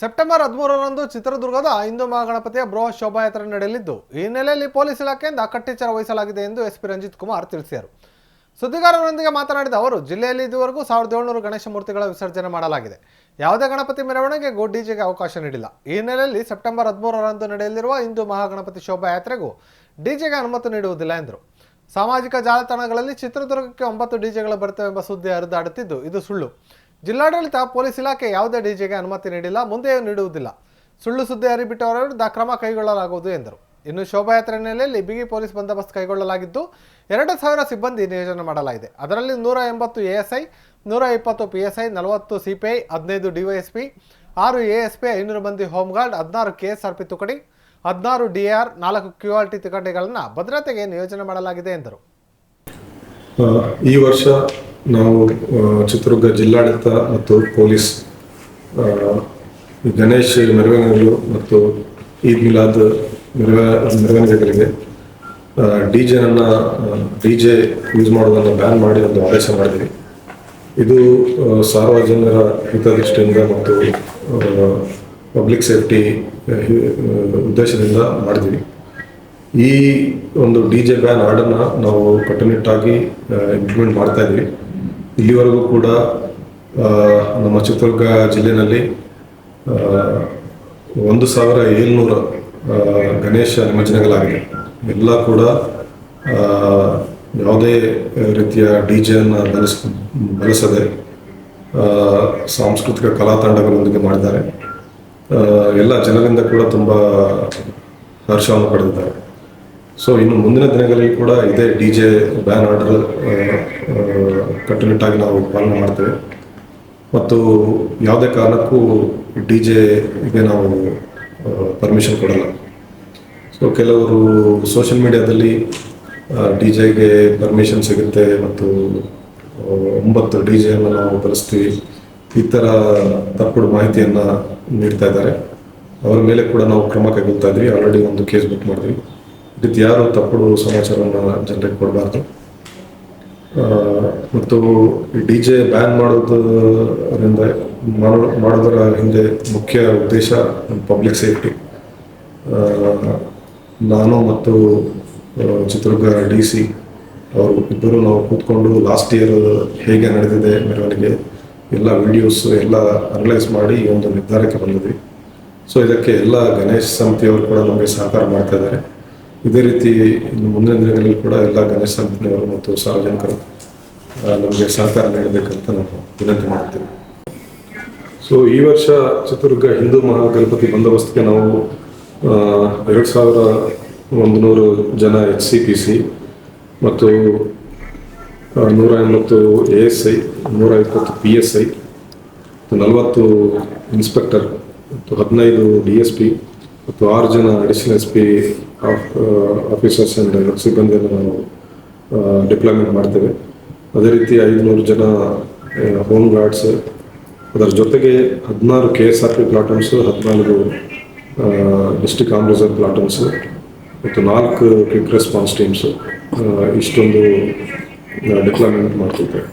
September ಹದಿಮೂರರಂದು ಚಿತ್ರದುರ್ಗದ ಹಿಂದೂ ಮಹಾಗಣಪತಿಯ ಬೃಹತ್ ಶೋಭಾಯಾತ್ರೆ ನಡೆಯಲಿದ್ದು, ಈ ಹಿನ್ನೆಲೆಯಲ್ಲಿ ಪೊಲೀಸ್ ಇಲಾಖೆಯಿಂದ ಕಟ್ಟೆಚ್ಚರ ವಹಿಸಲಾಗಿದೆ ಎಂದು ಎಸ್ಪಿ ರಂಜಿತ್ ಕುಮಾರ್ ತಿಳಿಸಿದರು. ಸುದ್ದಿಗಾರರೊಂದಿಗೆ ಮಾತನಾಡಿದ ಅವರು, ಜಿಲ್ಲೆಯಲ್ಲಿ ಇದುವರೆಗೂ ಸಾವಿರದ ಏಳ್ನೂರು ಗಣೇಶ ಮೂರ್ತಿಗಳ ವಿಸರ್ಜನೆ ಮಾಡಲಾಗಿದೆ. ಯಾವುದೇ ಗಣಪತಿ ಮೆರವಣಿಗೆಗೂ ಡಿಜೆಗೆ ಅವಕಾಶ ನೀಡಿಲ್ಲ. ಈ ಹಿನ್ನೆಲೆಯಲ್ಲಿ ಸೆಪ್ಟೆಂಬರ್ ಹದಿಮೂರರಂದು ನಡೆಯಲಿರುವ ಹಿಂದೂ ಮಹಾಗಣಪತಿ ಶೋಭಾಯಾತ್ರೆಗೂ ಡಿಜೆಗೆ ಅನುಮತಿ ನೀಡುವುದಿಲ್ಲ ಎಂದರು. ಸಾಮಾಜಿಕ ಜಾಲತಾಣಗಳಲ್ಲಿ ಚಿತ್ರದುರ್ಗಕ್ಕೆ ಒಂಬತ್ತು ಡಿಜೆಗಳು ಬರ್ತವೆ ಎಂಬ ಸುದ್ದಿ ಹರಿದಾಡುತ್ತಿದ್ದು, ಇದು ಸುಳ್ಳು. ಜಿಲ್ಲಾಡಳಿತ ಪೊಲೀಸ್ ಇಲಾಖೆ ಯಾವುದೇ ಡಿಜೆಗೆ ಅನುಮತಿ ನೀಡಿಲ್ಲ, ಮುಂದೆಯೂ ನೀಡುವುದಿಲ್ಲ. ಸುಳ್ಳು ಸುದ್ದಿ ಹರಿಬಿಟ್ಟವರ ವಿರುದ್ಧ ಕ್ರಮ ಕೈಗೊಳ್ಳಲಾಗುವುದು ಎಂದರು. ಇನ್ನು ಶೋಭಾಯಾತ್ರೆ ಹಿನ್ನೆಲೆಯಲ್ಲಿ ಬಿಗಿ ಪೊಲೀಸ್ ಬಂದೋಬಸ್ತ್ ಕೈಗೊಳ್ಳಲಾಗಿದ್ದು, ಎರಡು ಸಾವಿರ ಸಿಬ್ಬಂದಿ ನಿಯೋಜನೆ ಮಾಡಲಾಗಿದೆ. ಅದರಲ್ಲಿ ನೂರ ಎಂಬತ್ತು ಎಎಸ್ಐ, ನೂರ ಇಪ್ಪತ್ತು ಪಿಎಸ್ಐ, ನಲವತ್ತು ಸಿಪಿಐ, ಹದಿನೈದು ಡಿವೈಎಸ್ಪಿ, ಆರು ಎಎಸ್ಪಿ, ಐನೂರು ಮಂದಿ ಹೋಮ್ಗಾರ್ಡ್, ಹದಿನಾರು ಕೆಎಸ್ಆರ್ಪಿ ತುಕಡಿ, ಹದಿನಾರು ಡಿಆರ್ ನಾಲ್ಕು ಕ್ಯೂ ಆರ್ ಟಿ ತುಕಡಿಗಳನ್ನು ಭದ್ರತೆಗೆ ನಿಯೋಜನೆ ಮಾಡಲಾಗಿದೆ ಎಂದರು. ಈ ವರ್ಷ ನಾವು ಚಿತ್ರದುರ್ಗ ಜಿಲ್ಲಾಡಳಿತ ಮತ್ತು ಪೊಲೀಸ್ ಗಣೇಶ್ ಮೆರವಣಿಗೆಗಳು ಮತ್ತು ಈದ್ ಮಿಲಾದ್ ಮೆರವ, ಮೆರವಣಿಗೆಗಳಿಗೆ ಡಿ ಜೆನನ್ನು ಡಿ ಜೆ ಯೂಸ್ ಮಾಡೋದನ್ನು ಬ್ಯಾನ್ ಮಾಡಿ ಒಂದು ಆದೇಶ ಮಾಡಿದ್ವಿ. ಇದು ಸಾರ್ವಜನಿಕರ ಹಿತದೃಷ್ಟಿಯಿಂದ ಮತ್ತು ಪಬ್ಲಿಕ್ ಸೇಫ್ಟಿ ಉದ್ದೇಶದಿಂದ ಮಾಡಿದ್ವಿ. ಈ ಒಂದು ಡಿ ಜೆ ಬ್ಯಾನ್ ಆರ್ಡರ್ನ ನಾವು ಕಟ್ಟುನಿಟ್ಟಾಗಿ ಇಂಪ್ಲಿಮೆಂಟ್ ಮಾಡ್ತಾ ಇದ್ವಿ. ಇಲ್ಲಿವರೆಗೂ ಕೂಡ ನಮ್ಮ ಚಿತ್ರದುರ್ಗ ಜಿಲ್ಲೆಯಲ್ಲಿ ಒಂದು ಸಾವಿರ ಏಳ್ನೂರ ಗಣೇಶ ನಿಮಜ್ಜನಗಳಾಗಿದೆ. ಎಲ್ಲ ಕೂಡ ಯಾವುದೇ ರೀತಿಯ ಡಿ ಜೆಯನ್ನು ಬಳಸ್, ಬಳಸದೆ ಸಾಂಸ್ಕೃತಿಕ ಕಲಾ ತಂಡಗಳೊಂದಿಗೆ ಮಾಡಿದ್ದಾರೆ ಎಲ್ಲ ಜನರಿಂದ ಕೂಡ ತುಂಬ ಹರ್ಷವನ್ನು ಪಡೆದಿದ್ದಾರೆ. ಸೊ, ಇನ್ನು ಮುಂದಿನ ದಿನಗಳಲ್ಲಿ ಕೂಡ ಇದೇ ಡಿ ಜೆ ಬ್ಯಾನ್ ಆರ್ಡರ್ ಕಟ್ಟುನಿಟ್ಟಾಗಿ ನಾವು ಪಾಲನೆ ಮಾಡ್ತೇವೆ. ಮತ್ತು ಯಾವುದೇ ಕಾರಣಕ್ಕೂ ಡಿ ಜೆಗೆ ನಾವು ಪರ್ಮಿಷನ್ ಕೊಡಲ್ಲ. ಸೊ ಕೆಲವರು ಸೋಷಿಯಲ್ ಮೀಡಿಯಾದಲ್ಲಿ ಡಿ ಜೆಗೆ ಪರ್ಮಿಷನ್ ಸಿಗುತ್ತೆ ಮತ್ತು ಒಂಬತ್ತು ಡಿ ಜೆಯನ್ನು ನಾವು ಬಳಸ್ತೀವಿ. ಈ ಥರ ತಪ್ಪು ಮಾಹಿತಿಯನ್ನು ನೀಡ್ತಾ ಇದ್ದಾರೆ. ಅವರ ಮೇಲೆ ಕೂಡ ನಾವು ಕ್ರಮ ಕೈಗೊಳ್ತಾ ಇದ್ವಿ. ಆಲ್ರೆಡಿ ಒಂದು ಕೇಸ್ ಬುಕ್ ಮಾಡಿದ್ವಿ. ಇದು ಯಾರು ತಪ್ಪು ಸಮಾಚಾರವನ್ನು ಜನರಿಗೆ ಕೊಡಬಾರ್ದು. ಮತ್ತು ಡಿ ಜೆ ಬ್ಯಾನ್ ಮಾಡೋದರಿಂದ ಮಾಡೋ- ಮಾಡೋದರ ಹಿಂದೆ ಮುಖ್ಯ ಉದ್ದೇಶ ಪಬ್ಲಿಕ್ ಸೇಫ್ಟಿ ನಾನು ಮತ್ತು ಚಿತ್ರದುರ್ಗ ಡಿ ಸಿ ಅವರು ಇಬ್ಬರು ನಾವು ಕೂತ್ಕೊಂಡು ಲಾಸ್ಟ್ ಇಯರ್ ಹೇಗೆ ನಡೆದಿದೆ ಮೆರವಣಿಗೆ, ಎಲ್ಲ ವಿಡಿಯೋಸ್ ಎಲ್ಲ ಅನಲೈಸ್ ಮಾಡಿ ಈ ಒಂದು ನಿರ್ಧಾರಕ್ಕೆ ಬಂದಿದ್ವಿ. ಸೊ ಇದಕ್ಕೆ ಎಲ್ಲ ಗಣೇಶ್ ಸಮಿತಿಯವರು ಕೂಡ ನಮಗೆ ಸಹಕಾರ ಮಾಡ್ತಾ ಇದ್ದಾರೆ. ಇದೇ ರೀತಿ ಇನ್ನು ಮುಂದಿನ ದಿನಗಳಲ್ಲಿ ಕೂಡ ಎಲ್ಲ ಗಣೇಶ ಸಂಘಟನೆಯವರು ಮತ್ತು ಸಾರ್ವಜನಿಕರು ನಮಗೆ ಸಹಕಾರ ನೀಡಬೇಕಂತ ನಾವು ವಿನಂತಿ ಮಾಡ್ತೇವೆ. ಸೊ ಈ ವರ್ಷ ಚಿತ್ರದುರ್ಗ ಹಿಂದೂ ಮಹಾಗಣಪತಿ ಬಂದೋಬಸ್ತ್ಗೆ ನಾವು ಎರಡು ಸಾವಿರ ಒಂದು ನೂರು ಜನ ಎಚ್ ಸಿ ಪಿ ಸಿ ಮತ್ತು ನೂರ ಎಂಬತ್ತು ಎ ಎಸ್ ಐ ನೂರ ಇಪ್ಪತ್ತು ಪಿ ಎಸ್ ಐ ನಲವತ್ತು ಇನ್ಸ್ಪೆಕ್ಟರ್, ಮತ್ತು ಹದಿನೈದು ಡಿ ಎಸ್ ಪಿ ಮತ್ತು ಆರು ಜನ additional S P officers and ಸಿಬ್ಬಂದಿಯನ್ನು ನಾವು ಡಿಪ್ಲಾಯ್ಮೆಂಟ್ ಮಾಡ್ತೇವೆ. ಅದೇ ರೀತಿ ಐದುನೂರು ಜನ ಹೋಮ್ ಗಾರ್ಡ್ಸ್ ಅದರ ಜೊತೆಗೆ ಹದಿನಾರು K S R P platoons ಹದಿನಾಲ್ಕು ಡಿಸ್ಟಿಕ್ ಆಮ್ ರಿಸರ್ವ್ ಪ್ಲಾಟೂನ್ಸು ಮತ್ತು ನಾಲ್ಕು ಕ್ವಿಕ್ ರೆಸ್ಪಾನ್ಸ್ ಟೀಮ್ಸು ಇಷ್ಟೊಂದು ಡಿಪ್ಲಾಯ್ಮೆಂಟ್ ಮಾಡ್ತಿದ್ದೇವೆ.